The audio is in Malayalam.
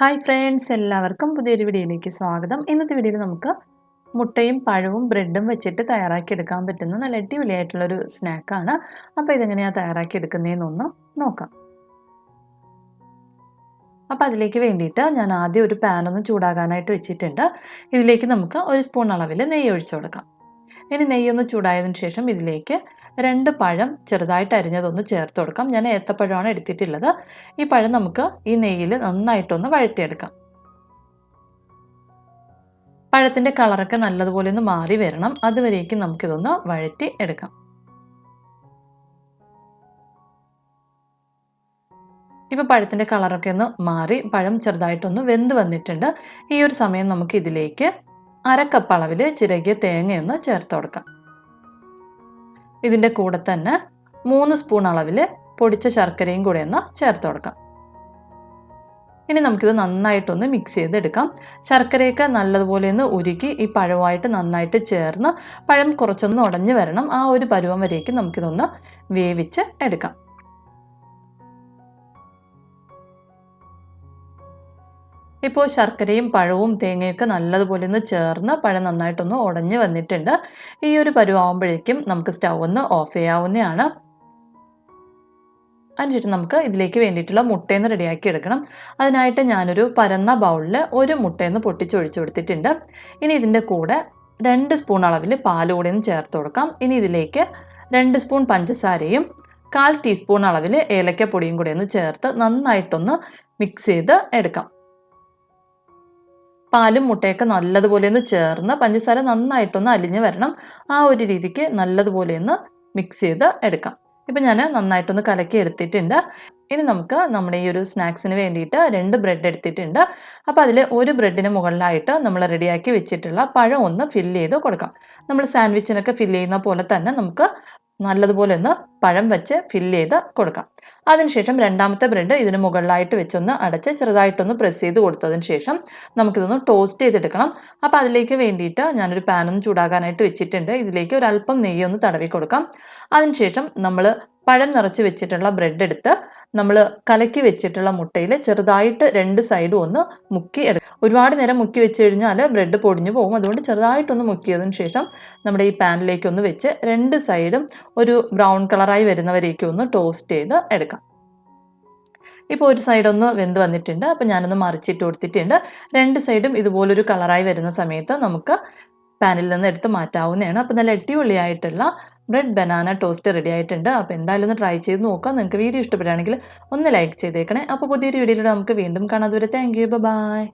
ഹായ് ഫ്രണ്ട്സ് എല്ലാവർക്കും പുതിയൊരു വീഡിയോയിലേക്ക് സ്വാഗതം. ഇന്നത്തെ വീഡിയോയിൽ നമുക്ക് മുട്ടയും പഴവും ബ്രെഡും വെച്ചിട്ട് തയ്യാറാക്കി എടുക്കാൻ പറ്റുന്ന നല്ല അടിപൊളിയായിട്ടുള്ളൊരു സ്നാക്കാണ് അപ്പോൾ ഇതെങ്ങനെയാണ് തയ്യാറാക്കി എടുക്കുന്നതെന്നൊന്ന് നോക്കാം. അപ്പോൾ അതിലേക്ക് വേണ്ടിയിട്ട് ഞാൻ ആദ്യം ഒരു പാനൊന്ന് ചൂടാകാനായിട്ട് വെച്ചിട്ടുണ്ട്. ഇതിലേക്ക് നമുക്ക് ഒരു സ്പൂൺ അളവിൽ നെയ്യ് ഒഴിച്ചു കൊടുക്കാം. ഇനി നെയ്യൊന്ന് ചൂടായതിന് ശേഷം ഇതിലേക്ക് രണ്ട് പഴം ചെറുതായിട്ട് അരിഞ്ഞതൊന്ന് ചേർത്ത് കൊടുക്കാം. ഞാൻ ഏത്തപ്പഴമാണ് എടുത്തിട്ടുള്ളത്. ഈ പഴം നമുക്ക് ഈ നെയ്യിൽ നന്നായിട്ടൊന്ന് വഴറ്റിയെടുക്കാം. പഴത്തിന്റെ കളറൊക്കെ നല്ലതുപോലെ ഒന്ന് മാറി വരണം. അതുവരേക്കും നമുക്കിതൊന്ന് വഴറ്റി എടുക്കാം. ഇപ്പോൾ പഴത്തിന്റെ കളറൊക്കെ ഒന്ന് മാറി പഴം ചെറുതായിട്ടൊന്ന് വെന്ത് വന്നിട്ടുണ്ട്. ഈ ഒരു സമയം നമുക്ക് ഇതിലേക്ക് അരക്കപ്പ് അളവിൽ ചിരകിയ തേങ്ങയൊന്ന് ചേർത്ത് കൊടുക്കാം. ഇതിന്റെ കൂടെ തന്നെ മൂന്ന് സ്പൂൺ അളവിൽ പൊടിച്ച ശർക്കരയും കൂടെ ഒന്ന് ചേർത്ത് കൊടുക്കാം. ഇനി നമുക്കിത് നന്നായിട്ടൊന്ന് മിക്സ് ചെയ്തെടുക്കാം. ശർക്കരയൊക്കെ നല്ലതുപോലെ ഒന്ന് ഉരുക്കി ഈ പഴവുമായിട്ട് നന്നായിട്ട് ചേർന്ന് പഴം കുറച്ചൊന്ന് ഉടഞ്ഞു വരണം. ആ ഒരു പരുവം വരേക്ക് നമുക്കിതൊന്ന് വേവിച്ച് എടുക്കാം. ഇപ്പോൾ ശർക്കരയും പഴവും തേങ്ങയൊക്കെ നല്ലതുപോലെ ഒന്ന് ചേർന്ന് പഴം നന്നായിട്ടൊന്ന് ഉടഞ്ഞ് വന്നിട്ടുണ്ട്. ഈ ഒരു പരുവാകുമ്പോഴേക്കും നമുക്ക് സ്റ്റൗ ഒന്ന് ഓഫ് ചെയ്യാവുന്നതാണ്. അതിനുശേഷം നമുക്ക് ഇതിലേക്ക് വേണ്ടിയിട്ടുള്ള മുട്ടയെന്ന് റെഡിയാക്കി എടുക്കണം. അതിനായിട്ട് ഞാനൊരു പരന്ന ബൗളിൽ ഒരു മുട്ടയെന്ന് പൊട്ടിച്ചൊഴിച്ചു കൊടുത്തിട്ടുണ്ട്. ഇനി ഇതിന്റെ കൂടെ രണ്ട് സ്പൂൺ അളവിൽ പാൽ കൂടെ ഒന്ന് ചേർത്ത് കൊടുക്കാം. ഇനി ഇതിലേക്ക് രണ്ട് സ്പൂൺ പഞ്ചസാരയും കാൽ ടീസ്പൂൺ അളവിൽ ഏലക്കപ്പൊടിയും കൂടെ ഒന്ന് ചേർത്ത് നന്നായിട്ടൊന്ന് മിക്സ് ചെയ്ത് എടുക്കാം. പാലും മുട്ടയൊക്കെ നല്ലതുപോലെ ഒന്ന് ചേർന്ന് പഞ്ചസാര നന്നായിട്ടൊന്ന് അലിഞ്ഞ് വരണം. ആ ഒരു രീതിക്ക് നല്ലതുപോലെ ഒന്ന് മിക്സ് ചെയ്ത് എടുക്കാം. ഇപ്പം ഞാൻ നന്നായിട്ടൊന്ന് കലക്കി എടുത്തിട്ടുണ്ട്. ഇനി നമുക്ക് നമ്മുടെ ഈ ഒരു സ്നാക്സിന് വേണ്ടിയിട്ട് രണ്ട് ബ്രെഡ് എടുത്തിട്ടുണ്ട്. അപ്പോൾ അതിൽ ഒരു ബ്രെഡിന് മുകളിലായിട്ട് നമ്മൾ റെഡിയാക്കി വെച്ചിട്ടുള്ള പഴം ഒന്ന് ഫില്ല് ചെയ്ത് കൊടുക്കാം. നമ്മൾ സാൻഡ്വിച്ചിനൊക്കെ ഫില്ല് ചെയ്യുന്ന പോലെ തന്നെ നമുക്ക് നല്ലതുപോലെ ഒന്ന് പഴം വെച്ച് ഫില്ല് ചെയ്ത് കൊടുക്കാം. അതിനുശേഷം രണ്ടാമത്തെ ബ്രെഡ് ഇതിന് മുകളിലായിട്ട് വെച്ചൊന്ന് അടച്ച് ചെറുതായിട്ടൊന്ന് പ്രസ് ചെയ്ത് കൊടുത്തതിന് ശേഷം നമുക്കിതൊന്ന് ടോസ്റ്റ് ചെയ്തെടുക്കണം. അപ്പോൾ അതിലേക്ക് വേണ്ടിയിട്ട് ഞാനൊരു പാനൊന്ന് ചൂടാകാനായിട്ട് വെച്ചിട്ടുണ്ട്. ഇതിലേക്ക് ഒരു അല്പം നെയ്യൊന്ന് തടവി കൊടുക്കാം. അതിനുശേഷം നമ്മൾ പഴം നിറച്ച് വെച്ചിട്ടുള്ള ബ്രെഡ് എടുത്ത് നമ്മൾ കലക്കി വെച്ചിട്ടുള്ള മുട്ടയിൽ ചെറുതായിട്ട് രണ്ട് സൈഡും ഒന്ന് മുക്കി എടുക്കും ഒരുപാട് നേരം മുക്കി വെച്ച് കഴിഞ്ഞാൽ ബ്രെഡ് പൊടിഞ്ഞു പോകും. അതുകൊണ്ട് ചെറുതായിട്ടൊന്ന് മുക്കിയതിന് ശേഷം നമ്മുടെ ഈ പാനിലേക്കൊന്ന് വെച്ച് രണ്ട് സൈഡും ഒരു ബ്രൗൺ കളറായി വരുന്നവരേക്കും ഒന്ന് ടോസ്റ്റ് ചെയ്ത് എടുക്കാം. ഇപ്പോൾ ഒരു സൈഡ് ഒന്ന് വെന്ത് വന്നിട്ടുണ്ട്. അപ്പോൾ ഞാനൊന്ന് മറിച്ചിട്ട് കൊടുത്തിട്ടുണ്ട്. രണ്ട് സൈഡും ഇതുപോലൊരു കളറായി വരുന്ന സമയത്ത് നമുക്ക് പാനിൽ നിന്ന് എടുത്ത് മാറ്റാവുന്നതാണ്. അപ്പോൾ നല്ല അടിപൊളിയായിട്ടുള്ള ബ്രെഡ് ബനാന ടോസ്റ്റ് റെഡി ആയിട്ടുണ്ട്. അപ്പോൾ എന്തായാലും ഒന്ന് ട്രൈ ചെയ്ത് നോക്കാം. നിങ്ങൾക്ക് വീഡിയോ ഇഷ്ടപ്പെടുകയാണെങ്കിൽ ഒന്ന് ലൈക്ക് ചെയ്തേക്കണേ. അപ്പോൾ പുതിയൊരു വീഡിയോയിലൂടെ നമുക്ക് വീണ്ടും കാണാതെ വരെ താങ്ക് യു ബൈ